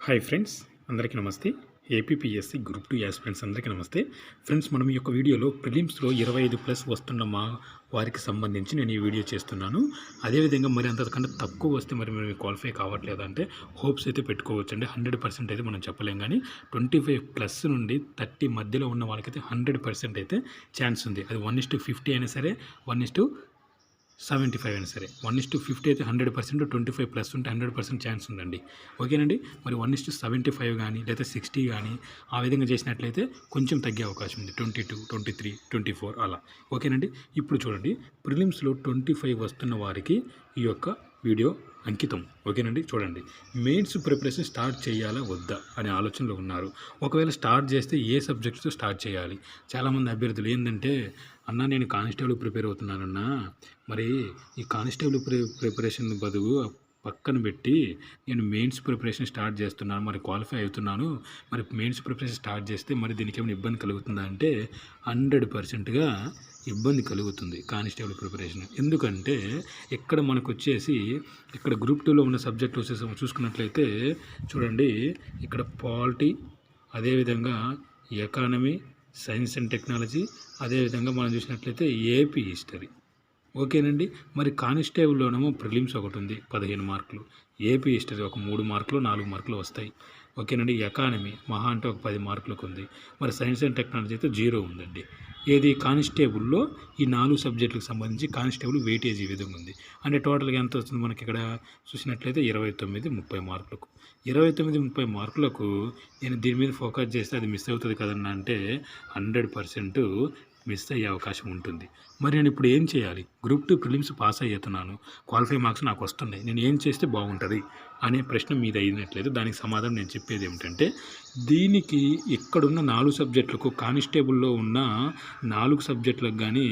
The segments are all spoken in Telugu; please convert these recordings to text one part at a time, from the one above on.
హాయ్ ఫ్రెండ్స్ అందరికీ నమస్తే. ఏపీపీఎస్సీ గ్రూప్ టూ ఫ్రెండ్స్ అందరికీ నమస్తే. ఫ్రెండ్స్ మనం ఈ యొక్క వీడియోలో ప్రిలిమ్స్లో ఇరవై ఐదు ప్లస్ వస్తున్న మా వారికి సంబంధించి నేను ఈ వీడియో చేస్తున్నాను. అదేవిధంగా మరి అంతకంటే తక్కువ వస్తే మరి మేము క్వాలిఫై కావట్లేదంటే హోప్స్ అయితే పెట్టుకోవచ్చు అండి హండ్రెడ్ పర్సెంట్ అయితే మనం చెప్పలేం కానీ ట్వంటీ ఫైవ్ ప్లస్ నుండి థర్టీ మధ్యలో ఉన్న వాళ్ళకైతే హండ్రెడ్ పర్సెంట్ అయితే ఛాన్స్ ఉంది. అది వన్ ఇస్ టు ఫిఫ్టీ అయినా సరే one is to seventy five అయినా సరే. వన్ ఇస్ టు ఫిఫ్టీ అయితే hundred percent twenty five plus ఉంటే హండ్రెడ్ పర్సెంట్ ఛాన్స్ ఉందండి. ఓకేనండి? మరి one is to seventy five కానీ లేదా సిక్స్టీ కానీ ఆ విధంగా చేసినట్లయితే కొంచెం తగ్గే అవకాశం ఉంది. Twenty two twenty three twenty four అలా. ఓకేనండి? ఇప్పుడు చూడండి. ప్రిలిమ్స్లో ట్వంటీ ఫైవ్ వస్తున్న వారికి ఈ యొక్క వీడియో అంకితం. ఓకేనండి? చూడండి. మెయిన్స్ ప్రిపరేషన్ స్టార్ట్ చేయాలా వద్దా అనే ఆలోచనలో ఉన్నారు. ఒకవేళ స్టార్ట్ చేస్తే ఏ సబ్జెక్ట్తో స్టార్ట్ చేయాలి? చాలామంది అభ్యర్థులు ఏంటంటే అన్న నేను కానిస్టేబుల్ ప్రిపేర్ అవుతున్నానన్నా మరి ఈ కానిస్టేబుల్ ప్రి ప్రిపరేషన్ బదులు పక్కన పెట్టి నేను మెయిన్స్ ప్రిపరేషన్ స్టార్ట్ చేస్తున్నాను మరి క్వాలిఫై అవుతున్నాను. మరి మెయిన్స్ ప్రిపరేషన్ స్టార్ట్ చేస్తే మరి దీనికి ఏమైనా ఇబ్బంది కలుగుతుందా అంటే హండ్రెడ్ పర్సెంట్గా ఇబ్బంది కలుగుతుంది కానిస్టేబుల్ ప్రిపరేషన్. ఎందుకంటే ఇక్కడ మనకు వచ్చేసి ఇక్కడ గ్రూప్ టూలో ఉన్న సబ్జెక్ట్ వచ్చేసి చూసుకున్నట్లయితే చూడండి ఇక్కడ పాలిటీ అదేవిధంగా ఎకానమీ సైన్స్ అండ్ టెక్నాలజీ అదేవిధంగా మనం చూసినట్లయితే ఏపీ హిస్టరీ. ఓకేనండి. మరి కానిస్టేబుల్లోనేమో ప్రిలిమ్స్ ఒకటి ఉంది పదిహేను మార్కులు. ఏపీ హిస్టరీ ఒక మూడు మార్కులు నాలుగు మార్కులు వస్తాయి. ఓకేనండి ఎకానమీ మహా అంటే ఒక పది మార్కులకు ఉంది మరి సైన్స్ అండ్ టెక్నాలజీ అయితే జీరో ఉందండి. ఏది కానిస్టేబుల్లో ఈ నాలుగు సబ్జెక్టులకు సంబంధించి కానిస్టేబుల్ వెయిటేజ్ ఈ విధంగా ఉంది. అంటే టోటల్గా ఎంత వస్తుంది మనకి ఇక్కడ? చూసినట్లయితే ఇరవై తొమ్మిది ముప్పై మార్కులకు. ఇరవై తొమ్మిది ముప్పై మార్కులకు నేను దీని మీద ఫోకస్ చేస్తే అది మిస్ అవుతుంది కదన్నా అంటే హండ్రెడ్ పర్సెంట్ మిస్ అయ్యే అవకాశం ఉంటుంది. మరి నేను ఇప్పుడు ఏం చేయాలి? గ్రూప్ టూ ప్రిలిమ్స్ పాస్ అయ్యేతున్నాను. క్వాలిఫై మార్క్స్ నాకు వస్తున్నాయి. నేను ఏం చేస్తే బాగుంటుంది? అనే ప్రశ్న మీద అయినట్లయితే దానికి సమాధానం నేను చెప్పేది ఏమిటంటే దీనికి ఇక్కడున్న నాలుగు సబ్జెక్టులకు కానిస్టేబుల్లో ఉన్న నాలుగు సబ్జెక్టులకు కానీ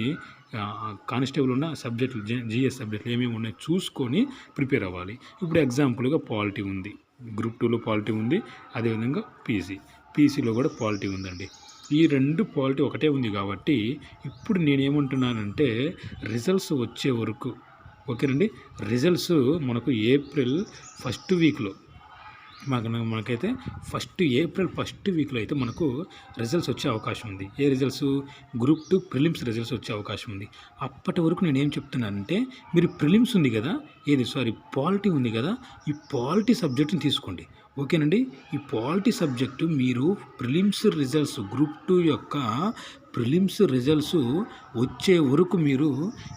కానిస్టేబుల్ ఉన్న సబ్జెక్టులు జిఎస్ సబ్జెక్టులు ఏమేమి ఉన్నాయో చూసుకొని ప్రిపేర్ అవ్వాలి. ఇప్పుడు ఎగ్జాంపుల్గా పాలిటీ ఉంది. గ్రూప్ టూలో పాలిటీ ఉంది. అదేవిధంగా పీసీ పీసీలో కూడా పాలిటీ ఉందండి. ఈ రెండు క్వాలిటీ ఒకటే ఉంది కాబట్టి ఇప్పుడు నేనేమంటున్నానంటే రిజల్ట్స్ వచ్చే వరకు ఓకేనండి? రిజల్ట్స్ మనకు ఏప్రిల్ ఫస్ట్ వీక్లో మాకు మనకైతే ఫస్ట్ ఏప్రిల్ ఫస్ట్ వీక్లో అయితే మనకు రిజల్ట్స్ వచ్చే అవకాశం ఉంది. ఏ results? Group two prelims results వచ్చే అవకాశం ఉంది. అప్పటి వరకు నేను ఏం చెప్తున్నానంటే మీరు ప్రిలిమ్స్ ఉంది కదా ఏది? సారీ పాలిటీ ఉంది కదా ఈ పాలిటీ సబ్జెక్ట్ని తీసుకోండి. ఓకేనండి. ఈ పాలిటీ సబ్జెక్టు మీరు ప్రిలిమ్స్ రిజల్ట్స్ గ్రూప్ టూ యొక్క ప్రిలిమ్స్ రిజల్ట్స్ వచ్చే వరకు మీరు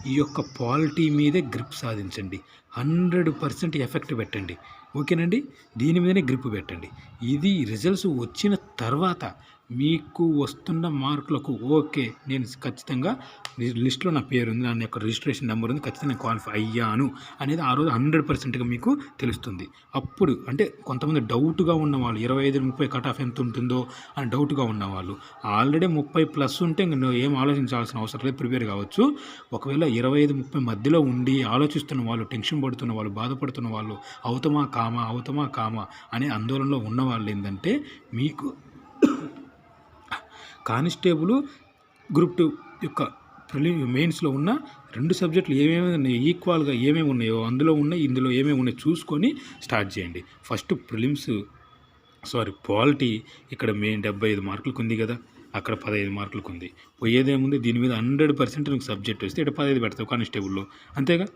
ఈ యొక్క పాలిటీ మీదే గ్రిప్ సాధించండి. హండ్రెడ్ పర్సెంట్ ఎఫెక్ట్ పెట్టండి. ఓకేనండి? దీని మీదనే గ్రిప్ పెట్టండి. ఇది రిజల్ట్స్ వచ్చిన తర్వాత మీకు వస్తున్న మార్కులకు ఓకే నేను ఖచ్చితంగా లిస్ట్లో నా పేరు ఉంది నా యొక్క రిజిస్ట్రేషన్ నెంబర్ ఉంది ఖచ్చితంగా క్వాలిఫై అయ్యాను అనేది ఆ రోజు హండ్రెడ్ పర్సెంట్గా మీకు తెలుస్తుంది. అప్పుడు అంటే కొంతమంది డౌట్గా ఉన్నవాళ్ళు ఇరవై ఐదు ముప్పై కట్ ఆఫ్ ఎంత ఉంటుందో అని డౌట్గా ఉన్నవాళ్ళు ఆల్రెడీ ముప్పై ప్లస్ ఉంటే ఇంక ఏం ఆలోచించాల్సిన అవసరం లేదు ప్రిపేర్ కావచ్చు. ఒకవేళ ఇరవై ఐదు ముప్పై మధ్యలో ఉండి ఆలోచిస్తున్న వాళ్ళు టెన్షన్ పడుతున్న వాళ్ళు బాధపడుతున్న వాళ్ళు అవుతమా కామా అవుతమా కామా అనే ఆందోళనలో ఉన్న వాళ్ళు ఏంటంటే మీకు కానిస్టేబుల్ గ్రూప్ టూ యొక్క ప్రిలి మెయిన్స్లో ఉన్న రెండు సబ్జెక్టులు ఏమేమి ఉన్నాయి ఈక్వల్గా ఏమేమి ఉన్నాయో అందులో ఉన్నాయి ఇందులో ఏమేమి ఉన్నాయో చూసుకొని స్టార్ట్ చేయండి. ఫస్ట్ ప్రిలిమ్స్ సారీ పాలిటీ ఇక్కడ మెయిన్ డెబ్బై ఐదు మార్కులకు ఉంది కదా అక్కడ పదహైదు మార్కులకు ఉంది. పోయేదేముంది దీని మీద హండ్రెడ్ పర్సెంట్ నీకు సబ్జెక్ట్ వస్తే ఇక్కడ పదహైదు పెడతావు కానిస్టేబుల్లో. అంతేగా?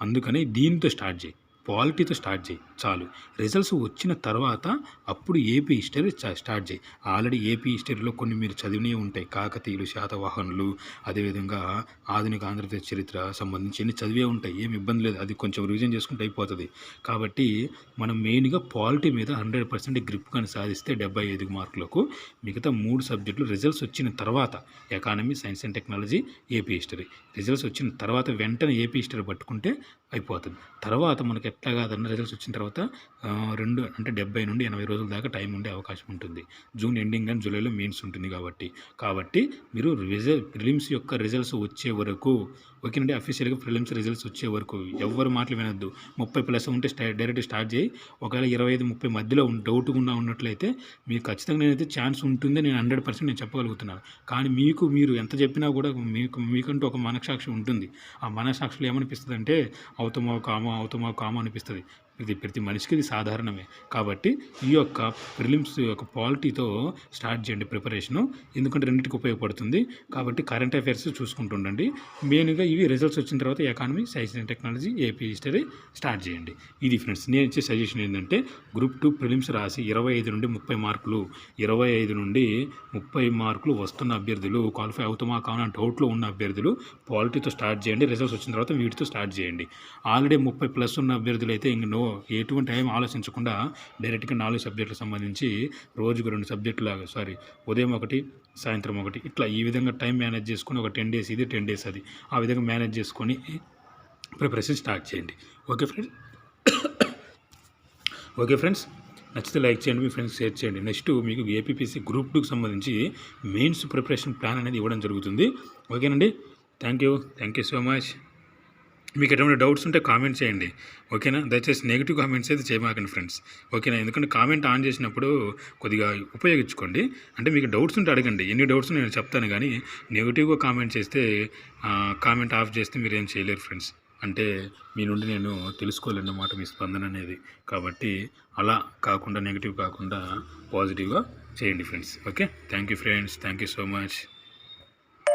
అందుకని దీంతో స్టార్ట్ చేయి. పాలిటీతో స్టార్ట్ చేయి. చాలు. రిజల్ట్స్ వచ్చిన తర్వాత అప్పుడు ఏపీ హిస్టరీ స్టార్ట్ చేయి. ఆల్రెడీ ఏపీ హిస్టరీలో కొన్ని మీరు చదివినవి ఉంటాయి. కాకతీయులు శాతవాహనులు అదేవిధంగా ఆధునిక ఆంధ్రప్రదేశ్ చరిత్ర సంబంధించి అన్ని చదివే ఉంటాయి. ఏమి ఇబ్బంది లేదు. అది కొంచెం రివిజన్ చేసుకుంటే అయిపోతుంది. కాబట్టి మనం మెయిన్గా పాలిటీ మీద హండ్రెడ్ పర్సెంట్ గ్రిప్ కానీ సాధిస్తే డెబ్బై ఐదు మార్కులకు మిగతా మూడు సబ్జెక్టులు రిజల్ట్స్ వచ్చిన తర్వాత economy science and technology AP history. Results వచ్చిన తర్వాత వెంటనే ఏపీ హిస్టరీ పట్టుకుంటే అయిపోతుంది. తర్వాత మనకి ఎట్లా రిజల్ట్స్ వచ్చిన తర్వాత రెండు అంటే డెబ్బై నుండి ఎనభై రోజుల దాకా టైం ఉండే అవకాశం ఉంటుంది. జూన్ ఎండింగ్ అండ్ జూలైలో మెయిన్స్ ఉంటుంది కాబట్టి. కాబట్టి మీరు రిజల్ ప్రిలిమ్స్ యొక్క రిజల్ట్స్ వచ్చే వరకు ఓకేనండి అఫీషియల్గా ప్రిలిమ్స్ రిజల్ట్స్ వచ్చే వరకు ఎవరు మాటలు వినొద్దు. ముప్పై ప్లస్ ఉంటే స్టా డైరెక్ట్ స్టార్ట్ చేయి. ఒకవేళ ఇరవై ఐదు ముప్పై మధ్యలో డౌట్గా ఉన్నట్లయితే మీకు ఖచ్చితంగా నేనైతే ఛాన్స్ ఉంటుంది నేను హండ్రెడ్ పర్సెంట్ నేను చెప్పగలుగుతున్నాను. కానీ మీకు మీరు ఎంత చెప్పినా కూడా మీకు మీకంటూ ఒక మనసాక్షి ఉంటుంది. ఆ మనసాక్షిలో ఏమనిపిస్తుంది అంటే అవుతమో కామో అవుతమో కామో అనిపిస్తుంది. ఇది ప్రతి మనిషికి ఇది సాధారణమే. కాబట్టి ఈ యొక్క ప్రిలిమ్స్ యొక్క పాలిటీతో స్టార్ట్ చేయండి ప్రిపరేషను. ఎందుకంటే రెండింటికి ఉపయోగపడుతుంది. కాబట్టి కరెంట్ అఫైర్స్ చూసుకుంటుండండి మెయిన్గా ఇవి రిజల్ట్స్ వచ్చిన తర్వాత economy science and technology AP history start చేయండి. ఇది ఫ్రెండ్స్ నేను ఇచ్చే సజెషన్ ఏంటంటే గ్రూప్ టూ ప్రిలిమ్స్ రాసి ఇరవై ఐదు నుండి ముప్పై మార్కులు ఇరవై ఐదు నుండి ముప్పై మార్కులు వస్తున్న అభ్యర్థులు క్వాలిఫై అవుతామా కావున డౌట్లో ఉన్న అభ్యర్థులు పాలిటీతో స్టార్ట్ చేయండి. రిజల్ట్స్ వచ్చిన తర్వాత వీటితో స్టార్ట్ చేయండి. ఆల్రెడీ ముప్పై ప్లస్ ఉన్న అభ్యర్థులు అయితే ఇంక నో ఎటువంటి టైం ఆలోచించకుండా డైరెక్ట్గా నాలుగు సబ్జెక్టులకు సంబంధించి రోజుకు రెండు సబ్జెక్టులాగా సారీ ఉదయం ఒకటి సాయంత్రం ఒకటి ఇట్లా ఈ విధంగా టైం మేనేజ్ చేసుకొని ఒక టెన్ డేస్ ఇది టెన్ డేస్ అది ఆ విధంగా మేనేజ్ చేసుకొని ప్రిపరేషన్ స్టార్ట్ చేయండి. Okay friends? Okay friends? నచ్చితే లైక్ చేయండి మీ ఫ్రెండ్స్ షేర్ చేయండి. నెక్స్ట్ మీకు ఏపీపీసీ గ్రూప్ టూకి సంబంధించి మెయిన్స్ ప్రిపరేషన్ ప్లాన్ అనేది ఇవ్వడం జరుగుతుంది. ఓకేనండి? Thank you. Thank you so much. మీకు ఎటువంటి డౌట్స్ ఉంటే కామెంట్ చేయండి. ఓకేనా? దయచేసి నెగిటివ్ కామెంట్స్ అయితే చేయమాకండి ఫ్రెండ్స్. ఓకేనా? ఎందుకంటే కామెంట్ ఆన్ చేసినప్పుడు కొద్దిగా ఉపయోగించుకోండి. అంటే మీకు డౌట్స్ ఉంటే అడగండి. ఎన్ని డౌట్స్ నేను చెప్తాను కానీ నెగిటివ్గా కామెంట్ చేస్తే కామెంట్ ఆఫ్ చేస్తే మీరు ఏం చేయలేరు ఫ్రెండ్స్. అంటే మీ నుండి నేను తెలుసుకోలేనమాట మీ స్పందన అనేది. కాబట్టి అలా కాకుండా నెగిటివ్ కాకుండా పాజిటివ్గా చేయండి friends. Okay? Thank you friends. Thank you so much.